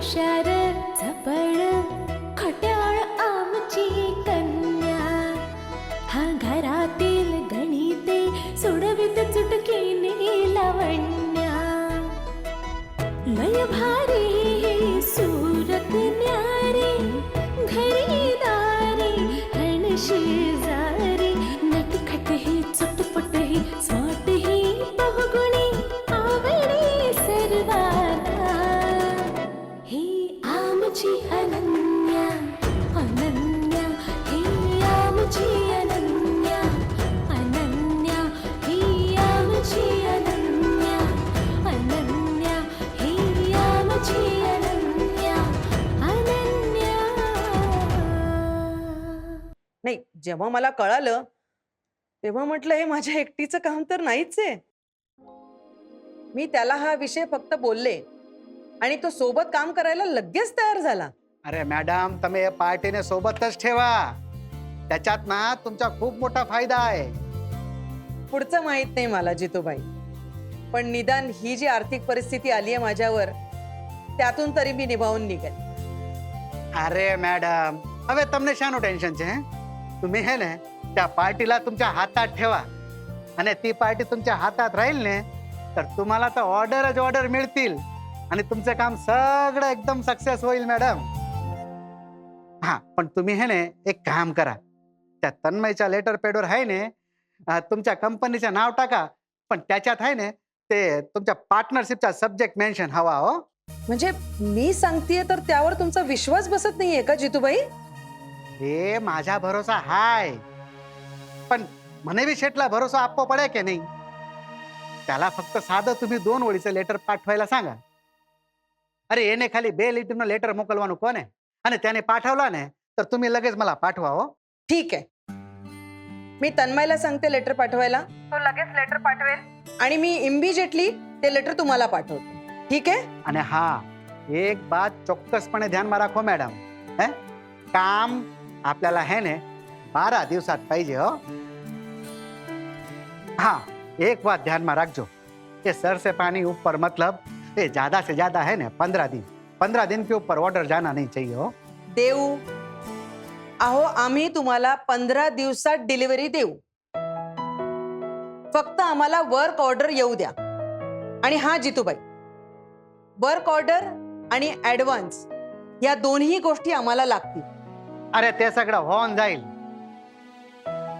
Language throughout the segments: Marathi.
shadow. जेव्हा मला कळालं तेव्हा म्हटलं हे माझ्या एकटीचं काम तर नाहीच आहे मी त्याला हा विषय फक्त बोलले आणि तो सोबत काम करायला लगेच तयार झाला अरे मॅडम तुम्ही हे पार्टीने सोबतच ठेवा त्याच्यात ना तुमचा खूप मोठा फायदा आहे पुढचं माहित नाही मला जितूबाई पण निदान ही जी आर्थिक परिस्थिती आली आहे माझ्यावर त्यातून तरी मी निभावून निघेल अरे मॅडम હવે તમને શાનું ટેન્શન છે હે? तुम्ही हे ना त्या पार्टीला तुमच्या हातात ठेवा. आणि ती पार्टी तुमच्या हातात राहील ने तर तुम्हाला तर ऑर्डरच ऑर्डर मिळतील. आणि तुमचं काम सगळं एकदम सक्सेस होईल मॅडम हा पण तुम्ही हे ने एक काम करा. त्या तन्मयच्या लेटर पॅडवर आहे ने तुमच्या कंपनीचं नाव टाका. पण त्याच्यात आहे ने ते तुमच्या पार्टनरशिपचा सब्जेक्ट मेन्शन हवा हो. म्हणजे मी सांगतेय तर त्यावर तुमचा विश्वास बसत नाहीये का जितूबाई? हे माझा भरोसा हाय. पण म्हणे बी शेटला भरोसा आप्पा पडे की नाही? त्याला फक्त साधं तुम्ही दोन ओळीचं लेटर पाठवायला सांगा. अरे येणे खाली बे लिटरनं लेटर मोकलવાનું कोण आहे? आणि त्याने पाठवला नाही तर तुम्ही लगेच मला पाठवा हो. ठीक आहे. मी तन्मयला सांगते लेटर पाठवायला. तो लगेच लेटर पाठवेल. आणि मी इमिजिएटली ते लेटर तुम्हाला पाठवते. ठीक आहे? आणि हा एक बात चोक्कसपणे ध्यानमा राखो मॅडम. हे? काम आपल्याला है ने बारा दिवसात पाहिजे हो? हाँ एक बात ध्यान मा राखजो. ये सरसे पाणी पानी ऊपर मतलब ते ज्यादा से ज्यादा है ना पंधरा दिन। पंधरा दिन के ऊपर ऑर्डर जाना नहीं चाहिए हो? देऊ। अहो आम्ही तुम्हाला पंधरा दिवसात डिलिव्हरी देऊ. फक्त आम्हाला वर्क ऑर्डर येऊ द्या. आणि हा जितूबाई वर्क ऑर्डर आणि ऍडव्हान्स या दोन्ही गोष्टी आम्हाला लागतील. अरे ते सगळं होऊन जाईल.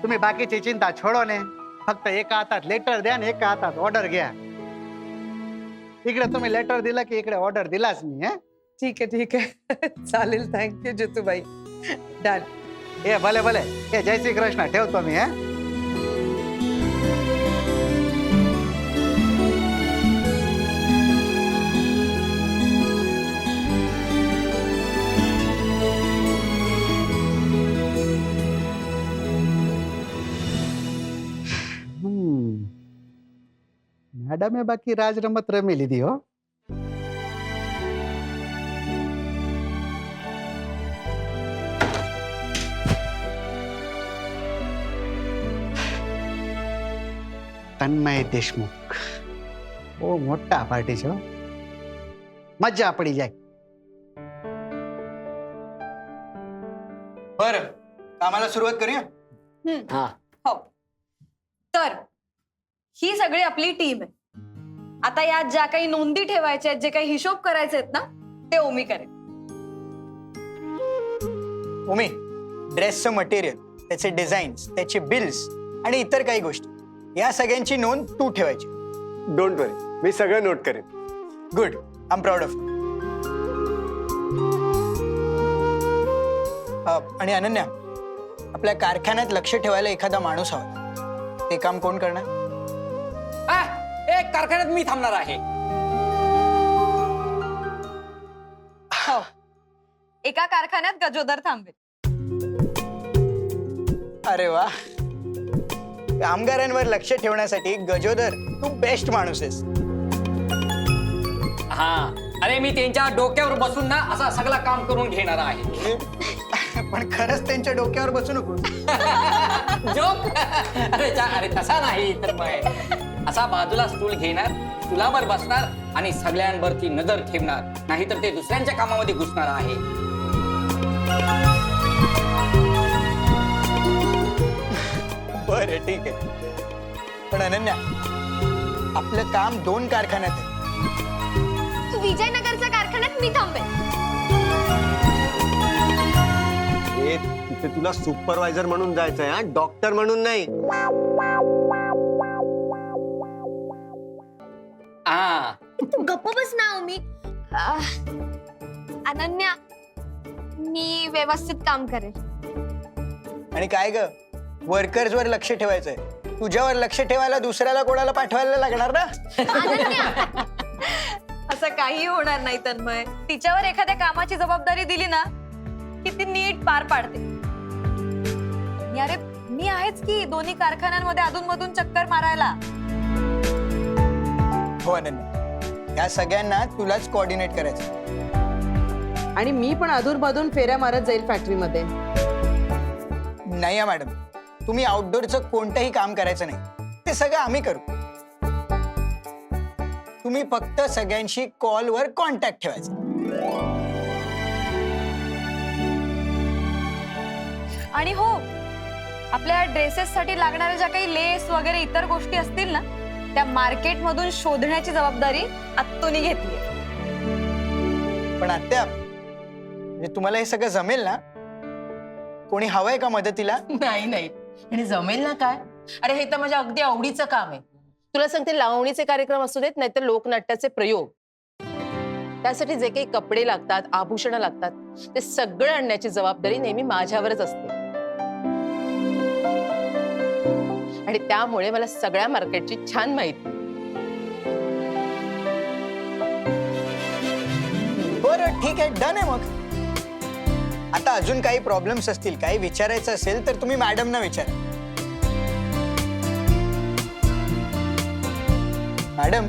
तुम्ही बाकीची चिंता छोडो ने फक्त एक हातात लेटर द्या आणि एका हातात ऑर्डर घ्या. इकडे तुम्ही लेटर दिला की इकडे ऑर्डर दिलाच मी हे? ठीक है ठीक है आहे. चालेल थँक्यू जितूबाई. डन हे भले भले. हे जय श्री कृष्ण ठेवतो मी हे? મॅડમે બાકી રાજ રમત રમી લીધી હો તન્મય દેશમુખ બહુ મોટા પાર્ટી છે હો. મજા પડી જાય बर कामाला सुरुवात करूया हा हो तर ही सगळी आपली टीम आहे आता यात ज्या काही नोंदी ठेवायच्या आहेत जे काही हिशोब करायचे आहेत ना ते ओमी करेल उमी ड्रेसचं मटेरियल त्याचे डिझाईन्स त्याचे बिल्स आणि इतर काही गोष्टी. या सगळ्यांची नोंद तू ठेवायची. डोंट वरी मी सगळं नोट करेन. Good I am proud of आणि अनन्या आपल्या कारखान्यात लक्ष ठेवायला एखादा माणूस हवा. ते काम कोण करणार? एक कारखान्यात मी थांबणार आहे. हो. एका कारखान्यात गजोदर थांबेल. अरे वा. कामगारांवर लक्ष ठेवण्यासाठी गजोदर तू बेस्ट माणूस आहेस. हा. अरे मी त्यांच्या डोक्यावर बसून ना असा सगळं काम करून घेणार आहे. पण खरंच त्यांच्या डोक्यावर बसू नको. जोक? अरे चा- अरे तसा नाही तर मग असा बाजूला स्टूल घेणार स्टुलावर बसणार आणि सगळ्यांवरती नजर ठेवणार. नाहीतर ते दुसऱ्यांच्या कामामध्ये घुसणार आहे. बरं ठीक आहे. पण अनन्या आपलं काम दोन कारखान्यात आहे. विजयनगरच्या कारखान्यात मी थांबे ए तिथे तुला सुपरवायझर म्हणून जायचंय हा? डॉक्टर म्हणून नाही. हा गप्प बस ना मी अनन्या मी व्यवस्थित काम करेल. आणि काय ग? वर्कर्स वर लक्ष ठेवायचंय. तुझ्यावर लक्ष ठेवायला दुसऱ्याला कोणाला पाठवायला लागणार ना? अनन्या. असं काही होणार नाही तन्मय. तिच्यावर एखाद्या कामाची जबाबदारी दिली ना की ती नीट पार पाडते. आणि अरे मी आहेच की दोन्ही कारखान्यांमध्ये अधूनमधून चक्कर मारायला. हो अनन्या. या सगळ्यांना तुलाच कोऑर्डिनेट करायचं. आणि मी पण अधूनमधून फेऱ्या मारत जाईल फॅक्टरीमध्ये नाही मॅडम. तुम्ही आउटडोअरचं कोणतंही काम करायचं नाही. ते सगळं आम्ही करू. तुम्ही फक्त सगळ्यांशी कॉलवर कॉन्टॅक्ट ठेवायचा. आणि हो आपल्या ड्रेसेस साठी लागणाऱ्या ज्या काही लेस वगैरे इतर गोष्टी असतील ना त्या मार्केट मधून शोधण्याची जबाबदारी आत्तोनी घेतली पण आत्या म्हणजे तुम्हाला हे सगळं जमेल ना? कोणी हवंय का मदतीला? नाही नाही. आणि जमेल ना काय? अरे हे तर माझ्या अगदी आवडीचं काम आहे. तुला सांगते लावणीचे कार्यक्रम असू देत नाहीतर लोकनाट्याचे प्रयोग. त्यासाठी जे काही कपडे लागतात आभूषणं लागतात ते सगळं आणण्याची जबाबदारी नेहमी माझ्यावरच असते. आणि त्यामुळे मला सगळ्या मार्केटची छान माहिती. बरं ठीक आहे डन आहे मग. आता अजून काही प्रॉब्लेम्स असतील काही विचारायचं असेल तर तुम्ही मॅडमना विचारा. मॅडम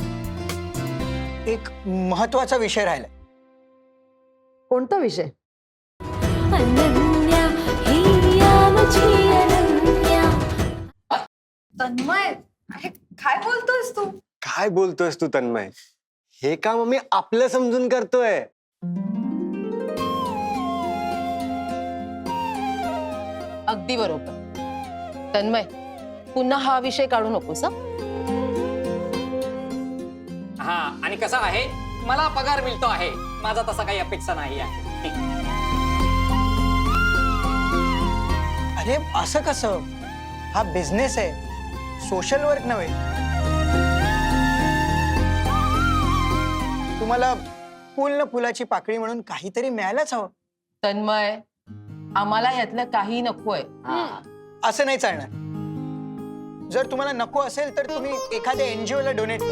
एक महत्त्वाचा विषय राहिला कोणता विषय? तन्मय? अरे काय बोलतोयस तू? काय बोलतोयस तू तन्मय? हे काम आम्ही आपलं समजून करतोय. अगदी बरोबर. तन्मय पुन्हा हा विषय काढू नकोस हं? हा आणि कसं आहे? मला पगार मिळतो आहे. माझा तसा काही अपेक्षा नाही आहे. अरे असं कसं? हा बिझनेस आहे. सोशल वर्क नव्हे. तुम्हाला फुल न फुलाची पाकळी म्हणून काहीतरी मिळायलाच हवं. तन्मय आम्हाला यातलं काही नकोय. हा. असं नाही चालणार. जर तुम्हाला नको असेल तर तुम्ही एखाद्या एनजीओ ला डोनेट करा.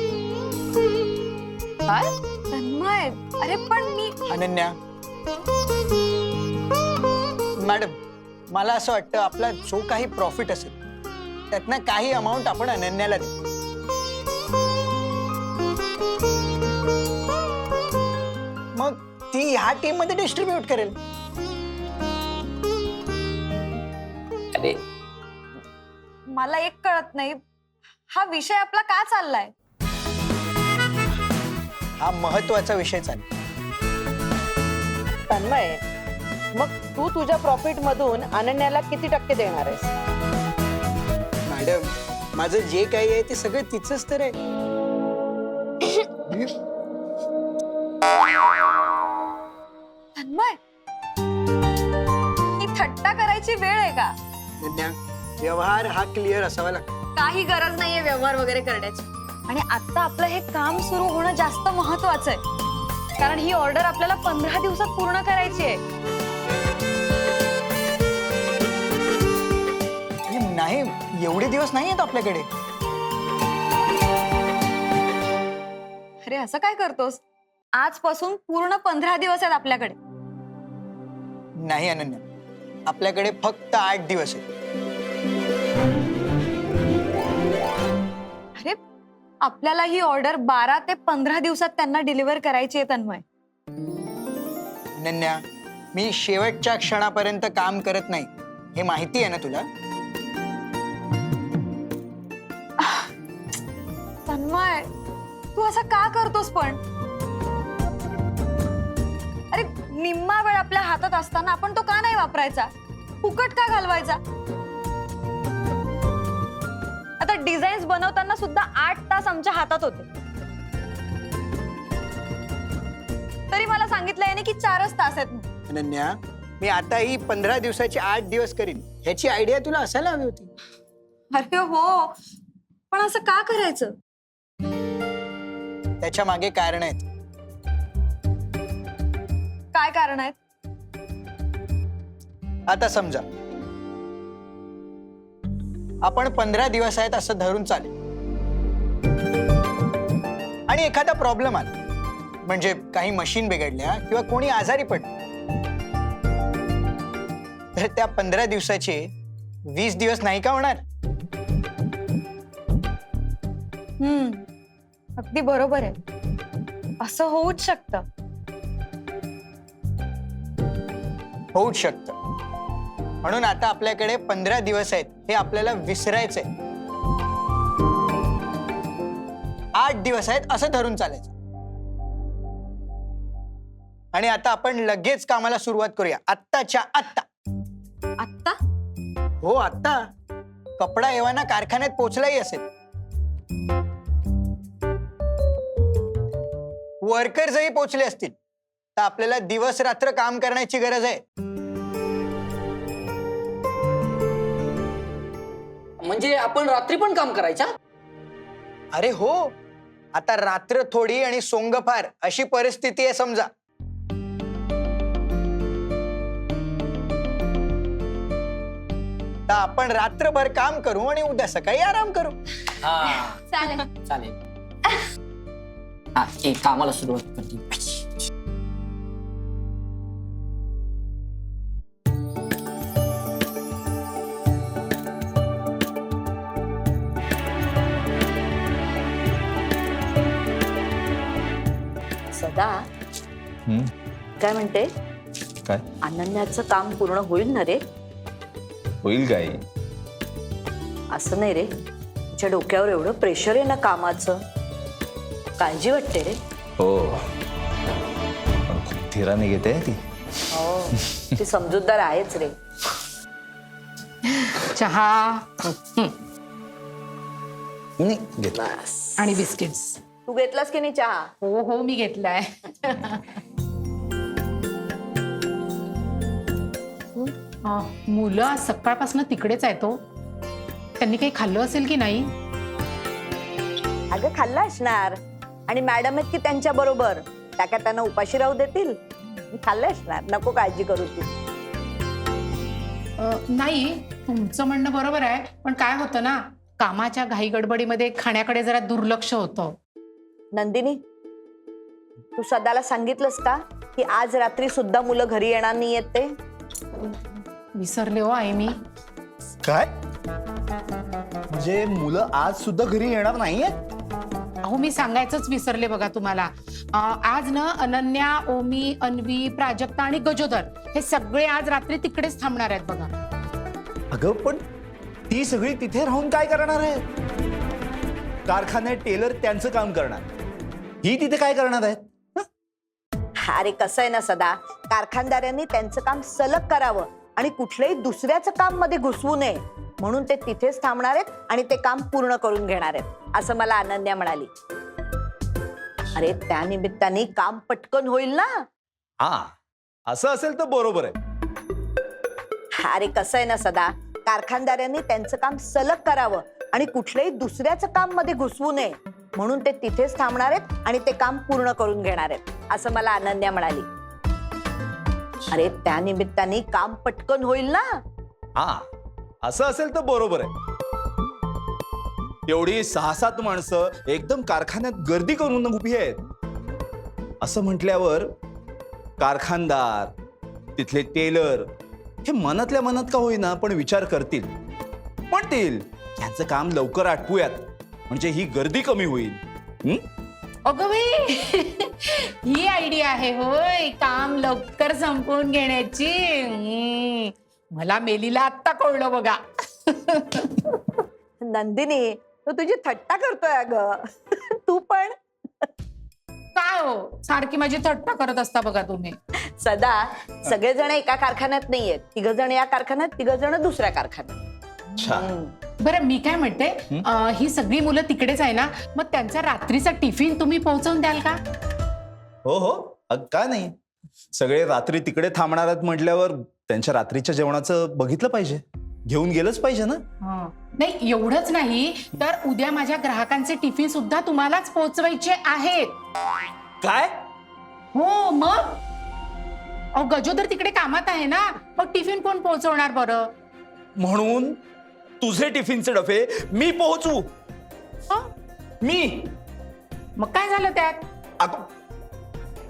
काय? तन्मय अरे पण मी अनन्या. मॅडम मला असं वाटतं आपला जो काही प्रॉफिट असेल त्यातनं काही अमाऊंट आपण अनन्याला देऊ. मग ती ह्या टीममध्ये डिस्ट्रीब्यूट करेल. अरे. मला एक कळत नाही हा विषय आपला का चाललाय? हा महत्त्वाचा विषय चालेल. तन्मय मग तू तुझ्या प्रॉफिट मधून अनन्याला किती टक्के देणार आहेस? मॅडम माझं जे काही आहे ते सगळं तिचंच तर आहे. तन्मय ही थट्टा करायची वेळ आहे का? अनन्या, व्यवहार हा क्लिअर असावा लागतो. काही गरज नाहीये व्यवहार वगैरे करण्याची. आणि आता आपलं हे काम सुरू होणं जास्त महत्वाचं आहे. कारण ही ऑर्डर आपल्याला पंधरा दिवसात पूर्ण करायची आहे. नाही एवढे दिवस नाही आहेत आपल्याकडे. अरे असं काय करतोस? आजपासून पूर्ण पंधरा दिवस आहेत आपल्याकडे. नाही अनन्या. आपल्याकडे फक्त आठ दिवस आहेत. अरे आपल्याला ही ऑर्डर बारा ते पंधरा दिवसात त्यांना डिलिव्हर करायची आहे तन्मय. अनन्या मी शेवटच्या क्षणापर्यंत काम करत नाही. हे माहिती आहे ना तुला? तन्मय तू असं का करतोस पण? अरे निम्मा वेळ आपल्या हातात असताना आपण तो का नाही वापरायचा? फुकट का घालवायचा? आता डिझाईन्स बनवताना सुद्धा आठ तास आमच्या हातात होते. तरी मला सांगितलं याने की चारच तास आहेत. अनन्या मी आता ही पंधरा दिवसाची आठ दिवस करीन. ह्याची आयडिया तुला असायला हवी होती. अरे हो पण असं का करायचं? त्याच्यामागे कारण आहेत. काय कारण आहेत? आता समजा. आपण पंधरा दिवस आहेत असं धरून चालेल. आणि एखादा प्रॉब्लेम आला. म्हणजे काही मशीन बिघडल्या किंवा कोणी आजारी पडलं. तर त्या पंधरा दिवसाचे वीस दिवस नाही का होणार? हम्म. अगदी बरोबर आहे. असं होऊच शकतं. होऊच शकतं. म्हणून आता आपल्याकडे पंधरा दिवस आहेत हे आपल्याला विसरायचंय. आठ दिवस आहेत असं धरून चालायचं. आणि आता आपण लगेच कामाला सुरुवात करूया. आत्ताच्या आत्ता. आत्ता? हो आत्ता. कपडा एव्हाना कारखान्यात पोचलाही असेल. वर्कर्सही पोचले असतील तर आपल्याला दिवस रात्र काम करण्याची गरज आहे. म्हणजे आपण रात्री पण काम करायचा? अरे हो आता रात्र थोडी आणि सोंग फार अशी परिस्थिती आहे समजा. तर आपण रात्रभर काम करू आणि उद्या सकाळी आराम करू. हा. चालेल. चालेल. हा एक कामाला सुरुवात करते. सदा? काय म्हणते? काय? अनन्याचं काम पूर्ण होईल ना रे? होईल काय? असं नाही रे. तिच्या डोक्यावर एवढं प्रेशर आहे ना कामाचं. काळजी वाटते रे. हो. पण खूप धीराने घेते ती. हो. ती समजूतदार आहेच रे. चहा. घेतला. आणि बिस्किट्स. तू घेतलास की नाही चहा? हो हो मी घेतलाय. मुलं आज सकाळपासून तिकडेच आहेत हो. त्यांनी काही खाल्लं असेल की नाही? अगं खाल्ला असणार. आणि मॅडम आहेत की त्यांच्या बरोबर. त्या काय त्यांना उपाशी राहू देतील? खाल्लं असणार. नको काळजी करू तू. नाही तुमचं म्हणणं बरोबर आहे पण काय होतं ना कामाच्या घाई गडबडीमध्ये खाण्याकडे जरा दुर्लक्ष होतं. नंदिनी तू सदाला सांगितलंस का की आज रात्री सुद्धा मुलं घरी येणार नाहीयेत ते? विसरले हो आई मी. काय? म्हणजे मुलं आज सुद्धा घरी येणार नाहीये अहो मी सांगायचंच विसरले बघा तुम्हाला. आज ना अनन्या ओमी अन्वी प्राजक्ता आणि गजोदर हे सगळे आज रात्री तिकडेच थांबणार आहेत बघा. अगं पण ती सगळी तिथे राहून काय करणार आहे कारखान्यात टेलर त्यांचं काम करणार. ही तिथे काय करणार आहेत? अरे कसं आहे ना सदा? कारखानदारांनी त्यांचं काम सलग करावं. आणि कुठल्याही दुसऱ्याचं काममध्ये घुसवू नये. म्हणून ते तिथेच थांबणार आहेत आणि ते काम पूर्ण करून घेणार आहेत. असं मला अनन्या म्हणाली. अरे त्या निमित्ताने काम पटकन होईल ना? हा असं असेल तर बरोबर आहे. अरे कसं आहे ना सदा? कारखानदारांनी त्यांचं काम सलग करावं आणि कुठल्याही दुसऱ्याचं काममध्ये घुसवू नये. म्हणून ते तिथेच थांबणार आहेत आणि ते काम पूर्ण करून घेणार आहेत. असं मला अनन्या म्हणाली. अरे त्या निमित्ताने काम पटकन होईल ना? हा असं असेल तर बरोबर आहे. एवढी सहा सात माणसं एकदम कारखान्यात गर्दी करून उभी आहेत. असं म्हटल्यावर कारखानदार तिथले टेलर हे मनातल्या मनात का होईना पण विचार करतील. म्हणतील यांचं काम लवकर आटपूयात. म्हणजे ही गर्दी कमी होईल? अगं बाई ही आयडिया आहे होय. काम लवकर संपवून घेण्याची. हम्म. मला मेलीला आत्ता कळलं बघा. नंदिनी तो तुझी थट्टा करतोय अगं. तू पण. काय हो? सारखी माझी थट्टा करत असता बघा तुम्ही. सदा सगळेजण एका कारखान्यात नाहीयेत. तिघ जण या कारखान्यात तिघ जण दुसऱ्या कारखान्यात. अच्छा हम्म. बरं मी काय म्हणते? हं? अं, ही सगळी मुलं तिकडेच आहे ना मग त्यांचा रात्रीचा टिफिन तुम्ही पोहोचवून द्याल का? हो हो. अग का नाही? सगळे रात्री तिकडे थांबणार आहेत म्हटल्यावर त्यांच्या रात्रीच्या जेवणाचं बघितलं पाहिजे. घेऊन गेलंच पाहिजे ना? हं. नाही एवढंच नाही. तर उद्या माझ्या ग्राहकांचे टिफिन सुद्धा तुम्हालाच पोहोचवायचे आहेत. काय? हो मग? अहो गजोदर तिकडे कामात आहे ना मग टिफिन कोण पोहोचवणार बरं? म्हणून तुझे टिफिनचे डबे मी पोहोचू. हं? मी. मग काय झालं त्यात? अगं,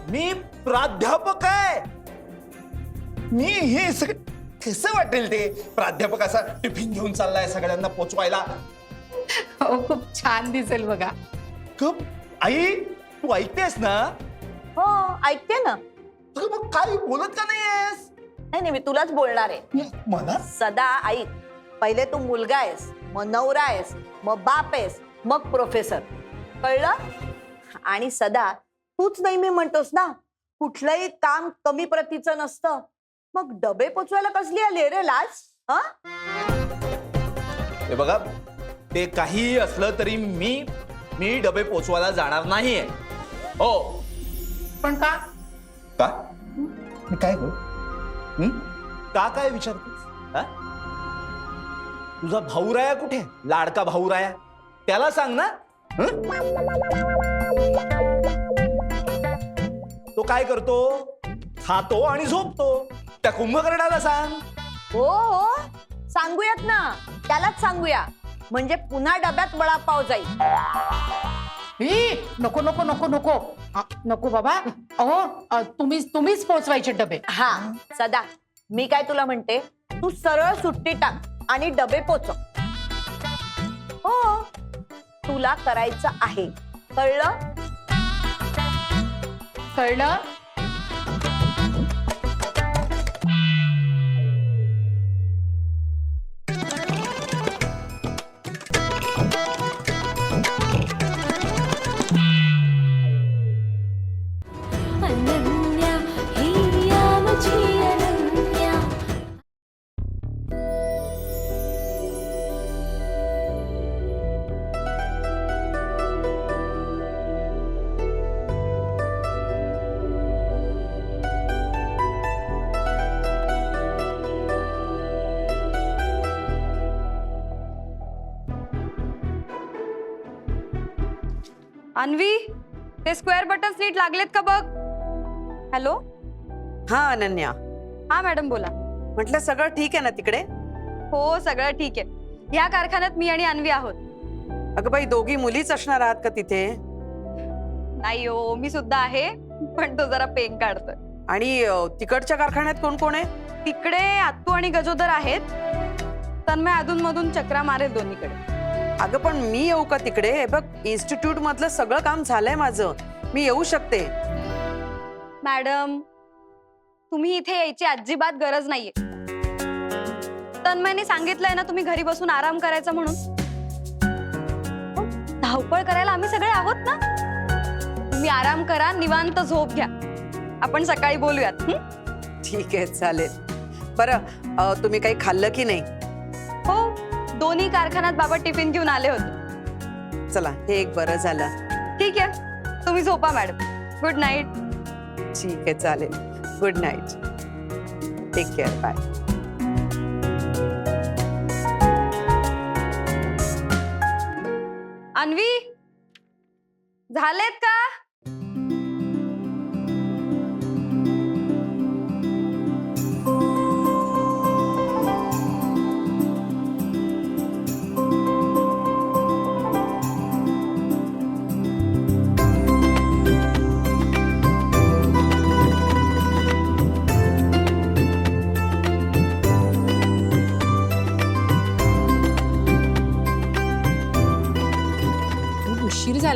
मी प्राध्यापक आहे. मी हे सगळं कसं वाटेल ते? प्राध्यापक असा टिफिन घेऊन चाललाय सगळ्यांना पोचवायला. हो खूप छान दिसेल बघा. गप, आई तू ऐकतेस ना? हो ऐकते ना. तुला मग काय बोलत का नाहीयेस? नाही नाही मी तुलाच बोलणार आहे. मला? सदा ऐक पहिले तू मुलगा आहेस मग नवरा आहेस मग बाप आहेस मग प्रोफेसर कळलं? आणि सदा तूच नेहमी म्हणतोस ना कुठलंही काम कमी प्रतीचं नसतं. मग डबे पोचवायला कसली आली रे लाज? हा? हे बघा ते काहीही असलं तरी मी मी डबे पोचवायला जाणार नाहीये. हो. पण का? का? मी काय हं? का काय विचारतोस? हा? तुझा भाऊराया कुठे? लाडका भाऊराया त्याला सांग ना. हं? तो काय करतो? खातो आणि झोपतो. त्या कुंभकर्णाला सांग. हो हो. सांगूयात ना. त्यालाच सांगूया. म्हणजे पुन्हा डब्यात वडापाव जाईल. ई, नको नको नको नको. आ, नको बाबा. अहो अ, तुम्हीच तुम्हीच पोचवायचे डबे. हा सदा. मी काय तुला म्हणते? तू सरळ सुट्टी टाक. आणि डबे पोचव. हो तुला करायचं आहे. कळलं? कळलं? नीट लागलेत का बघ? हॅलो हा अनन्या. हा मॅडम बोला. म्हटलं सगळं ठीक आहे ना तिकडे? हो सगळं ठीक आहे. ह्या कारखान्यात मी आणि अन्वी आहोत. अगं बाई दोघी मुलीच असणार आहात का तिथे? नाही हो मी सुद्धा आहे पण तो जरा पेन काढतोय. आणि अं, तिकडच्या कारखान्यात कोण कोण आहे? तिकडे आत्तू आणि गजोदर आहेत. तन्मय अधून मधून चक्रा मारेल दोन्हीकडे. अगं पण मी येऊ का तिकडे? हे बघ इन्स्टिट्यूट मधलं सगळं काम झालंय माझं. मी येऊ शकते. मॅडम तुम्ही इथे यायची अजिबात गरज नाहीये. तन्मयने सांगितलंय ना तुम्ही घरी बसून आराम करायचा म्हणून. हो, धावपळ करायला आम्ही सगळे आहोत ना? तुम्ही आराम करा निवांत झोप घ्या. आपण सकाळी बोलूयात? ठीक आहे चालेल. बरं तुम्ही काही खाल्लं की नाही? हो दोन्ही कारखान्यात बाबा टिफिन घेऊन आले होते. चला हे एक बरं झालं. ठीक आहे. तुम्ही झोपा मॅडम. गुड नाईट ठीक आहे चालेल. Good night take care bye Anvi झालेत का?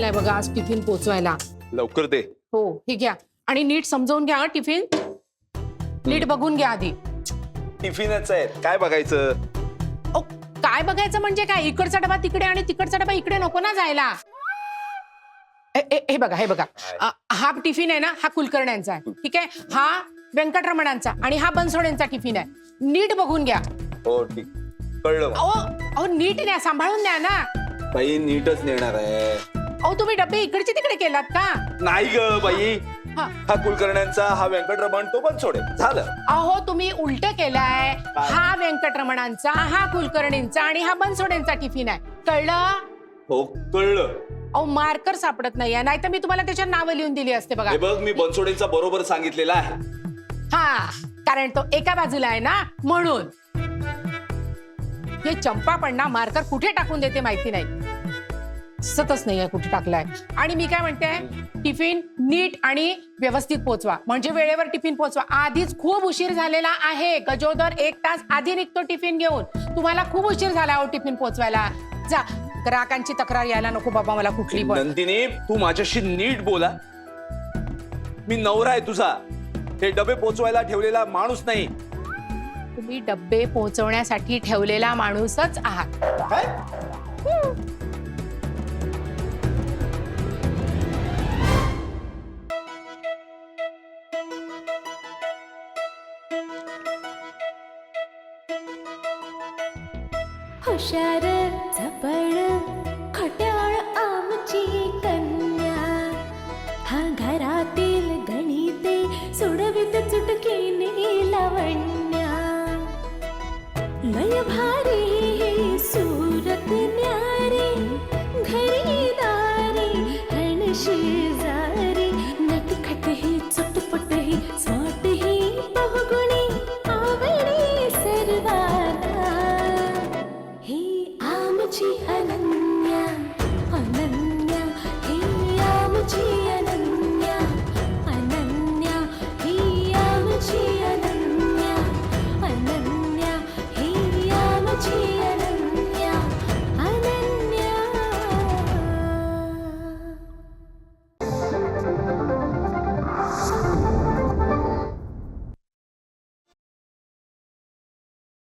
झालाय बघा आज टिफिन पोचवायला. लवकर दे. हो हे घ्या. आणि नीट समजावून घ्या हं टिफिन. नीट बघून घ्या आधी. टिफिनच आहे काय बघायचं? ओ, काय बघायचं म्हणजे काय? इकडचा डबा तिकडे आणि तिकडचा डबा इकडे नको ना जायला. हे- बघा हे बघा. अ, हा टिफिन आहे ना हा कुलकर्ण्यांचा आहे. ठीक आहे? हा व्यंकटरमणांचा आणि हा बनसोडेंचा टिफिन आहे. नीट बघून घ्या. हो ठीक. कळलं मला. अहो अहो नीट न्या सांभाळून द्या ना. बाई नीटच नेणार आहे. अहो तुम्ही डबे इकडचे तिकडे केलात का? नाही ग बाई. हा. हा कुलकर्ण्यांचा हा व्यंकटरमण तो पण सोडे झालं. अहो तुम्ही उलट केलाय. हा व्यंकटरमणांचा हा कुलकर्णींचा आणि हा बनसोडेंचा टिफिन आहे. कळलं? हो कळलं. अहो मार्कर सापडत नाहीये. नाही तर मी तुम्हाला त्याच्या नावं लिहून दिली असते बघा. हे बघ मी बनसोडेंचा बरोबर सांगितलेला आहे. हा कारण तो एका बाजूला आहे ना म्हणून. हे चंपा पण ना मार्कर कुठे टाकून देते माहिती नाही. सतच नाहीये कुठे टाकलाय. आणि मी काय म्हणते टिफिन नीट आणि व्यवस्थित पोचवा. म्हणजे वेळेवर टिफिन पोचवा. आधीच खूप उशीर झालेला आहे. गजोदर एक तास आधी निघतो टिफिन घेऊन. तुम्हाला खूप उशीर झाला हो टिफिन पोचवायला. जा ग्राहकांची तक्रार यायला नको बाबा मला कुठली पण. नंदिनी तू माझ्याशी नीट बोला. मी नवरा आहे तुझा. हे डबे पोचवायला ठेवलेला माणूस नाही. तुम्ही डब्बे पोहोचवण्यासाठी ठेवलेला माणूसच आहात. काय?